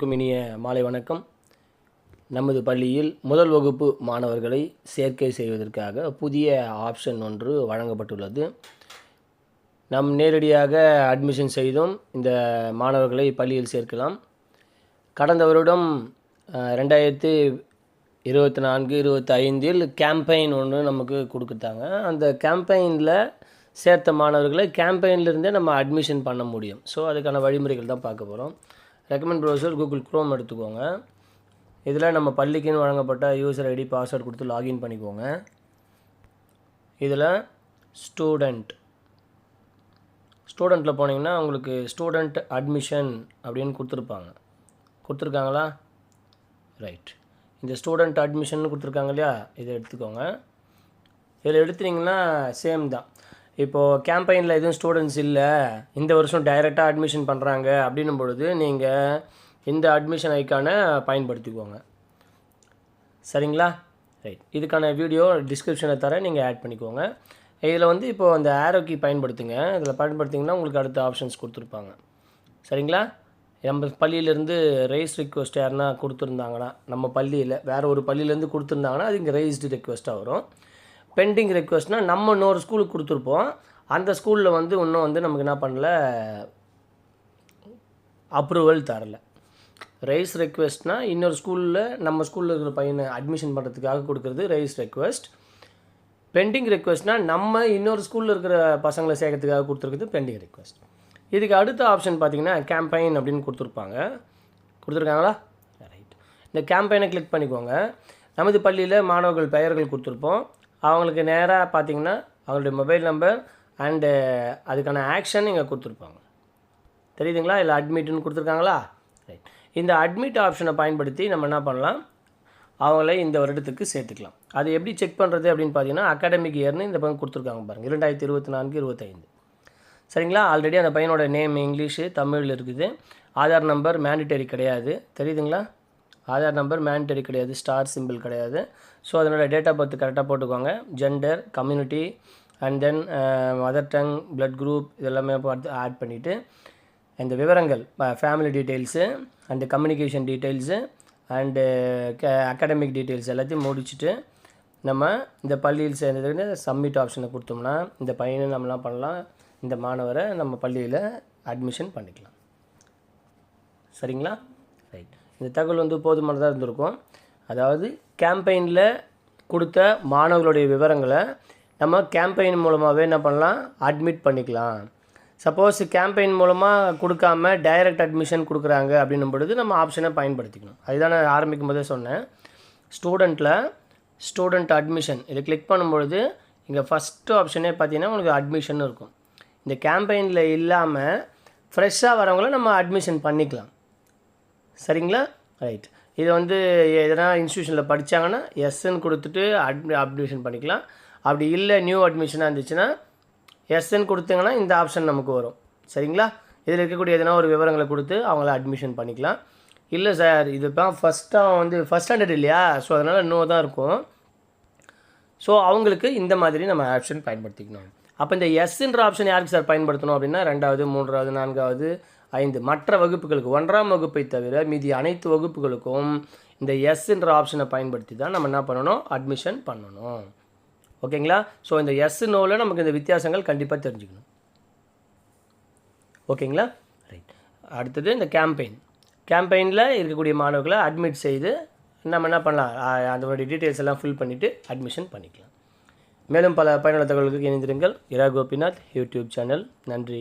அனைவருக்கும் இனிய மாலை வணக்கம். நமது பள்ளியில் முதல் வகுப்பு மாணவர்களை சேர்க்கை செய்வதற்காக புதிய ஆப்ஷன் ஒன்று வழங்கப்பட்டுள்ளது. நாம் நேரடியாக அட்மிஷன் செய்தும். இந்த மாணவர்களை பள்ளியில் சேர்க்கலாம். கடந்த வருடம் ரெண்டாயிரத்தி இருபத்தி நான்கு இருபத்தி ஐந்தில் கேம்பெயின் ஒன்று நமக்கு கொடுத்துட்டாங்க. அந்த கேம்பெயினில் சேர்த்த மாணவர்களை கேம்பெயின்லேருந்தே நம்ம அட்மிஷன் பண்ண முடியும். ஸோ அதுக்கான வழிமுறைகள் தான் பார்க்க போகிறோம் ரெக்கமெண்ட் ப்ரௌசர் கூகுள் க்ரோம் எடுத்துக்கோங்க. இதில் நம்ம பள்ளிக்குன்னு வழங்கப்பட்ட யூசர் ஐடி பாஸ்வேர்டு கொடுத்து லாகின் பண்ணிக்கோங்க. இதில் ஸ்டூடெண்ட் ஸ்டூடெண்ட்டில் போனீங்கன்னா உங்களுக்கு ஸ்டூடெண்ட் அட்மிஷன் அப்படின்னு கொடுத்துருப்பாங்க. கொடுத்துருக்காங்களா? ரைட் இந்த ஸ்டூடெண்ட் அட்மிஷன் கொடுத்துருக்காங்க இல்லையா? இதை எடுத்துக்கோங்க. இதில் எடுத்துட்டிங்கன்னா சேம் தான். இப்போது கேம்பெயினில் எதுவும் ஸ்டூடெண்ட்ஸ் இல்லை இந்த வருஷம் டைரெக்டாக அட்மிஷன் பண்ணுறாங்க அப்படின்னும் பொழுது நீங்கள் இந்த அட்மிஷன் ஐக்கானை பயன்படுத்திக்கோங்க. சரிங்களா? ரைட் இதுக்கான வீடியோ டிஸ்கிரிப்ஷனில் தர நீங்கள் ஆட் பண்ணிக்கோங்க. இதில் வந்து இப்போது அந்த ஆரோக்கி பயன்படுத்துங்க. இதில் பயன்படுத்திங்கன்னா உங்களுக்கு அடுத்த ஆப்ஷன்ஸ் கொடுத்துருப்பாங்க. சரிங்களா? நம்ம பள்ளியிலேருந்து ரைஸ் ரிக்வெஸ்ட் யாருன்னா கொடுத்துருந்தாங்கன்னா நம்ம பள்ளியில் வேறு ஒரு பள்ளியிலேருந்து கொடுத்துருந்தாங்கன்னா அது இங்கே ரைஸ்டு ரெக்வெஸ்ட்டாக வரும். பெண்டிங் ரெக்வஸ்ட்னால் நம்ம இன்னொரு ஸ்கூலுக்கு கொடுத்துருப்போம். அந்த ஸ்கூலில் வந்து இன்னும் வந்து நமக்கு என்ன பண்ணல? அப்ரூவல் தரல. ரைஸ் ரெக்வெஸ்ட்னால் இன்னொரு ஸ்கூலில் நம்ம ஸ்கூலில் இருக்கிற பையனை அட்மிஷன் பண்ணுறதுக்காக கொடுக்குறது ரைஸ் ரெக்வெஸ்ட் பெண்டிங் ரெக்வெஸ்ட்னால் நம்ம இன்னொரு ஸ்கூலில் இருக்கிற பசங்களை சேர்க்கறதுக்காக கொடுத்துருக்குது பெண்டிங் ரெக்வெஸ்ட் இதுக்கு அடுத்த ஆப்ஷன் பார்த்தீங்கன்னா கேம்பெயின் அப்படின்னு கொடுத்துருப்பாங்க. கொடுத்துருக்காங்களா? ரைட் இந்த கேம்பெயினை கிளிக் பண்ணிக்கோங்க. நமது பள்ளியில் மாணவர்கள் பெயர்கள் கொடுத்துருப்போம். அவங்களுக்கு நேராக பார்த்தீங்கன்னா அவங்களுடைய மொபைல் நம்பர் அண்டு அதுக்கான ஆக்ஷன் இங்கே கொடுத்துருப்பாங்க. தெரியுதுங்களா? இல்லை அட்மிட்னு கொடுத்துருக்காங்களா? ரைட் இந்த அட்மிட் ஆப்ஷனை பயன்படுத்தி நம்ம என்ன பண்ணலாம்? அவங்கள இந்த வருடத்துக்கு சேர்த்துக்கலாம். அது எப்படி செக் பண்ணுறது அப்படின்னு பார்த்தீங்கன்னா அகாடமிக் இயர்னு இந்த பக்கம் கொடுத்துருக்காங்க பாருங்கள் இரண்டாயிரத்தி இருபத்தி நான்கு இருபத்தைந்து சரிங்களா? ஆல்ரெடி அந்த பையனோட நேம் இங்கிலீஷு தமிழில் இருக்குது. ஆதார் நம்பர் மேண்டிட்டரி கிடையாது. தெரியுதுங்களா? ஆதார் நம்பர் மேண்டரி கிடையாது ஸ்டார் சிம்பிள் கிடையாது. ஸோ அதனோட டேட் ஆஃப் பர்த் கரெக்டாக போட்டுக்கோங்க. Gender community and then mother tongue blood group இதெல்லாமே பார்த்து ஆட் பண்ணிவிட்டு இந்த விவரங்கள் family details and communication details and academic details எல்லாத்தையும் முடிச்சுட்டு நம்ம இந்த பள்ளியில் சேர்ந்ததுக்கு சப்மிட் ஆப்ஷனை கொடுத்தோம்னா இந்த பையனை நம்மலாம் பண்ணலாம். இந்த மாணவரை நம்ம பள்ளியில் அட்மிஷன் பண்ணிக்கலாம். சரிங்களா? ரைட் இந்த தகவல் வந்து போதுமானதாக இருந்திருக்கும். அதாவது கேம்பெயினில் கொடுத்த மாணவர்களுடைய விவரங்களை நம்ம கேம்பெயின் மூலமாகவே என்ன பண்ணலாம்? அட்மிட் பண்ணிக்கலாம். சப்போஸ் கேம்பெயின் மூலமாக கொடுக்காம டைரக்ட் அட்மிஷன் கொடுக்குறாங்க அப்படின்னும் பொழுது நம்ம ஆப்ஷனை பயன்படுத்திக்கணும். அதுதான் நான் ஆரம்பிக்கும் போதே சொன்னேன். ஸ்டூடெண்ட்டில் ஸ்டூடெண்ட் அட்மிஷன் இதை கிளிக் பண்ணும்பொழுது இங்கே ஃபஸ்ட்டு ஆப்ஷனே பார்த்தீங்கன்னா உங்களுக்கு அட்மிஷன் இருக்கும். இந்த கேம்பெயினில் இல்லாமல் ஃப்ரெஷ்ஷாக வரவங்கள நம்ம அட்மிஷன் பண்ணிக்கலாம். சரிங்களா? ரைட் இது வந்து எதனா இன்ஸ்டியூஷனில் படித்தாங்கன்னா எஸ்என் கொடுத்துட்டு அட்மி அட்மிஷன் பண்ணிக்கலாம். அப்படி இல்லை நியூ அட்மிஷனாக இருந்துச்சுன்னா எஸ்என் கொடுத்தீங்கன்னா இந்த ஆப்ஷன் நமக்கு வரும். சரிங்களா? இதில் இருக்கக்கூடிய எதனா ஒரு விவரங்களை கொடுத்து அவங்கள அட்மிஷன் பண்ணிக்கலாம். இல்லை சார் இது தான் ஃபஸ்ட்டாக வந்து ஃபஸ்ட் ஸ்டாண்டர்ட் இல்லையா? ஸோ அதனால் நோ தான் இருக்கும். ஸோ அவங்களுக்கு இந்த மாதிரி நம்ம ஆப்ஷன் பயன்படுத்திக்கணும். அப்போ இந்த எஸ்ன்ற ஆப்ஷன் யாருக்கு சார் பயன்படுத்தணும் அப்படின்னா ரெண்டாவது மூன்றாவது நான்காவது ஐந்து. மற்ற வகுப்புகளுக்கு ஒன்றாம் வகுப்பை தவிர மீதி அனைத்து வகுப்புகளுக்கும் இந்த எஸ்ன்ற ஆப்ஷனை பயன்படுத்தி தான் நம்ம என்ன பண்ணணும்? அட்மிஷன் பண்ணணும். ஓகேங்களா? ஸோ இந்த எஸ் நோவில் நமக்கு இந்த வித்தியாசங்கள் கண்டிப்பாக தெரிஞ்சுக்கணும். ஓகேங்களா? ரைட் அடுத்தது இந்த கேம்பெயின் கேம்பெயினில் இருக்கக்கூடிய மாணவர்களை அட்மிட் செய்து நம்ம என்ன பண்ணலாம்? அதனுடைய டீட்டெயில்ஸ் எல்லாம் ஃபில் பண்ணிவிட்டு அட்மிஷன் பண்ணிக்கலாம். மேலும் பல பயனுள்ள தகவல்களுக்கு இணைந்திருங்கள் இரா கோபிநாத் யூடியூப் சேனல். நன்றி.